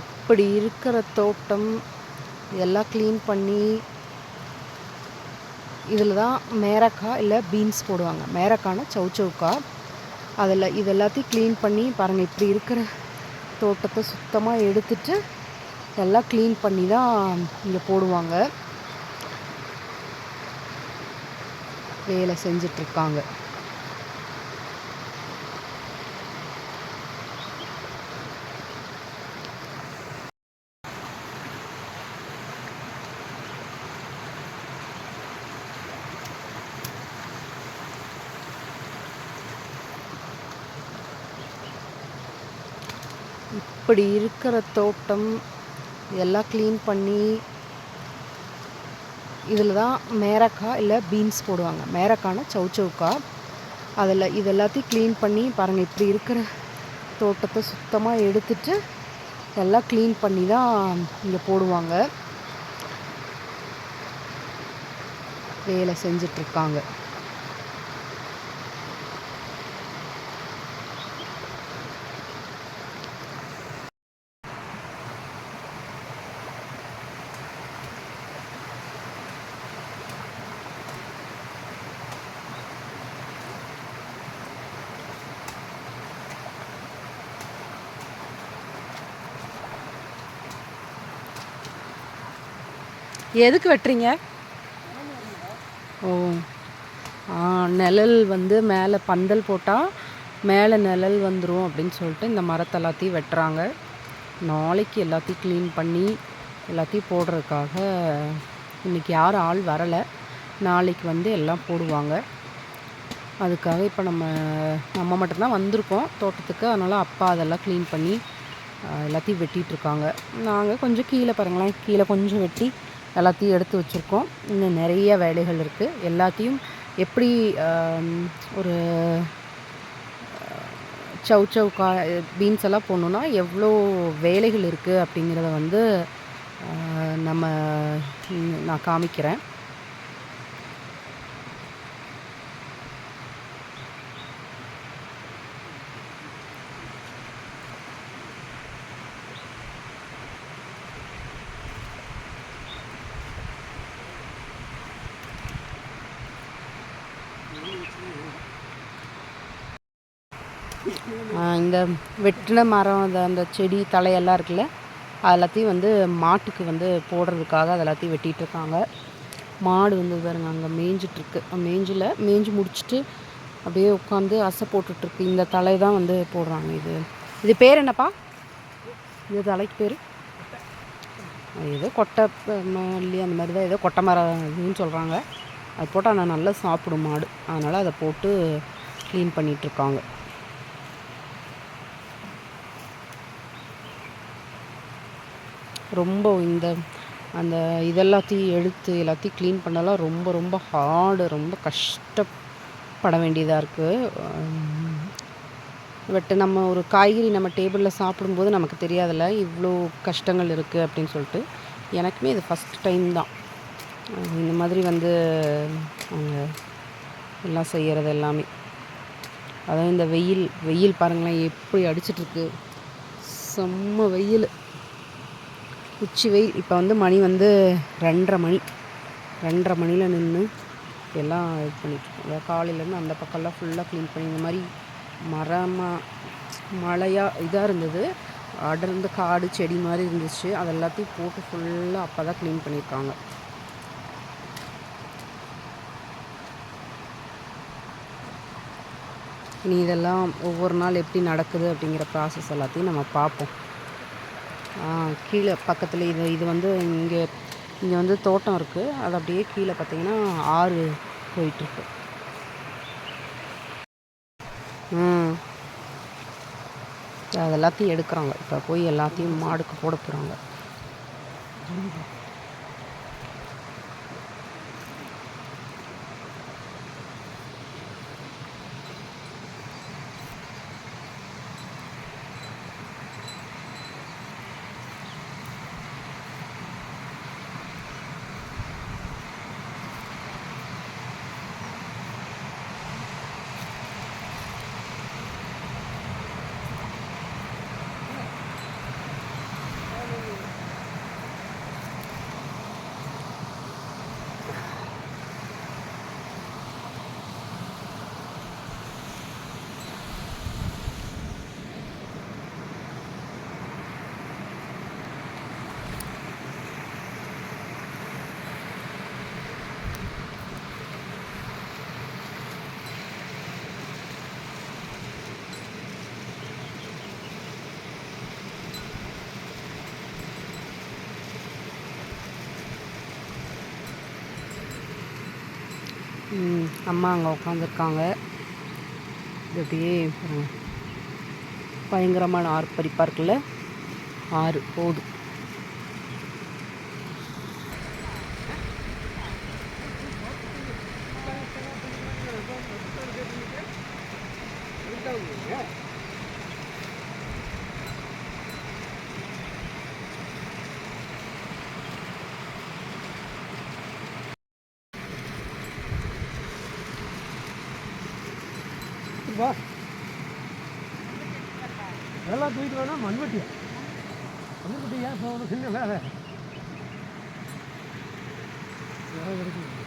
இப்படி இருக்கிற தோட்டம் எல்லாம் க்ளீன் பண்ணி இதில் தான் மேரக்காய் இல்லை பீன்ஸ் போடுவாங்க. மேரக்கானா சவுச்சவுக்கா அதில் இது எல்லாத்தையும் க்ளீன் பண்ணி பாருங்கள் இப்படி இருக்கிற தோட்டத்தை சுத்தமாக எடுத்துட்டு எல்லாம் க்ளீன் பண்ணி தான் இங்கே போடுவாங்க. வேலை செஞ்சிட்ருக்காங்க இப்படி இருக்கிற தோட்டம் எல்லாம் க்ளீன் பண்ணி இதில் தான் மேரக்காய் இல்லை பீன்ஸ் போடுவாங்க. மேரக்கானா சவுச்சவுக்கா அதில் இது எல்லாத்தையும் க்ளீன் பண்ணி பாருங்கள் இப்படி இருக்கிற தோட்டத்தை சுத்தமாக எடுத்துட்டு எல்லாம் க்ளீன் பண்ணி தான் இங்கே போடுவாங்க. வேலை செஞ்சிட்ருக்காங்க எதுக்கு வெட்டுறீங்க? ஓ. ஆ நிழல் வந்து மேலே பந்தல் போட்டால் மேலே நிழல் வந்துடும் அப்படின்னு சொல்லிட்டு இந்த மரத்தை எல்லாத்தையும் வெட்டுறாங்க. நாளைக்கு எல்லாத்தையும் க்ளீன் பண்ணி எல்லாத்தையும் போடுறதுக்காக இன்றைக்கி யாரும் ஆள் வரலை. நாளைக்கு வந்து எல்லாம் போடுவாங்க. அதுக்காக இப்போ நம்ம நம்ம மட்டும்தான் வந்திருக்கோம் தோட்டத்துக்கு. அதனால் அப்பா அதெல்லாம் க்ளீன் பண்ணி எல்லாத்தையும் வெட்டிகிட்டு இருக்காங்க. நாங்கள் கொஞ்சம் கீழே பாருங்களேன். கீழே கொஞ்சம் வெட்டி எல்லாத்தையும் எடுத்து வச்சுருக்கோம். இன்னும் நிறைய வேலைகள் இருக்குது எல்லாத்தையும் எப்படி ஒரு சவ் சவ் கா பீன்ஸ் எல்லாம் போடணுன்னா எவ்வளோ வேலைகள் இருக்குது அப்படிங்கிறத வந்து நம்ம நான் காமிக்கிறேன். இந்த வெட்டின மரம் அந்த அந்த செடி தலையெல்லாம் இருக்குல்ல அது எல்லாத்தையும் வந்து மாட்டுக்கு வந்து போடுறதுக்காக அது எல்லாத்தையும் வெட்டிகிட்டு இருக்காங்க மாடு வந்து பாருங்க அங்கே மேய்ஞ்சிட்ருக்கு மேய்ஞ்சில் மேய்ஞ்சி முடிச்சுட்டு அப்படியே உட்காந்து அசை போட்டுட்ருக்கு. இந்த தலை தான் வந்து போடுறாங்க இது. இது பேர் என்னப்பா? இந்த தலைக்கு பேர்? ஏதோ கொட்டை மல்லி அந்த மாதிரி தான் ஏதோ கொட்டை மரம் இதுன்னு சொல்கிறாங்க அது போட்டால் நான் நல்லா சாப்பிடும் மாடு. அதனால் அதை போட்டு க்ளீன் பண்ணிகிட்ருக்காங்க ரொம்ப இந்த அந்த இதெல்லாத்தையும் எடுத்து எல்லாத்தையும் க்ளீன் பண்ணலாம் ரொம்ப ரொம்ப ஹார்டு ரொம்ப கஷ்டப்பட வேண்டியதாக இருக்குது பட் நம்ம ஒரு காய்கறி நம்ம டேபிளில் சாப்பிடும்போது நமக்கு தெரியாதில்ல இவ்வளோ கஷ்டங்கள் இருக்குது அப்படின்னு சொல்லிட்டு எனக்குமே இது ஃபஸ்ட் டைம் தான். இந்த மாதிரி வந்து அவங்க எல்லாம் செய்கிறது எல்லாமே. அதான் இந்த வெயில் வெயில் பாருங்களேன் எப்படி அடிச்சிட்ருக்கு செம்ம வெயில். உச்சி வெயில் இப்போ வந்து மணி வந்து ரெண்டரை மணி. ரெண்டரை மணியில் நின்று எல்லாம் இது பண்ணிட்டுருக்கோம் காலையிலேருந்து அந்த பக்கம்லாம் ஃபுல்லாக க்ளீன் பண்ணி இந்த மாதிரி மரமாக மழையாக இதாக இருந்தது. அடர்ந்து காடு செடி மாதிரி இருந்துச்சு. அது எல்லாத்தையும் போட்டு ஃபுல்லாக அப்போ தான் க்ளீன் பண்ணியிருக்காங்க. இனி இதெல்லாம் ஒவ்வொரு நாள் எப்படி நடக்குது அப்படிங்கிற ப்ராசஸ் எல்லாத்தையும் நம்ம பார்ப்போம். கீழே பக்கத்தில் இது இது வந்து இங்கே இங்கே வந்து தோட்டம் இருக்குது அது அப்படியே கீழே பார்த்தீங்கன்னா ஆறு போயிட்டுருக்கு. அது எல்லாத்தையும் எடுக்கிறாங்க. இப்போ போய் எல்லாத்தையும் மாடுக்கு போட போகிறாங்க அம்மா அங்கே உட்காந்துருக்காங்க இது அப்படியே பாருங்க. பயங்கரமான ஆர்ப்பரிப்பாக இருக்குல்ல? ஆறு போகுது வா. எல்லாம் தூக்கிட்டு வேணா மண்வெட்டியா மண்வெட்டி ஏன் போகணும் சின்ன வேலை. வேலை கிடைக்கும்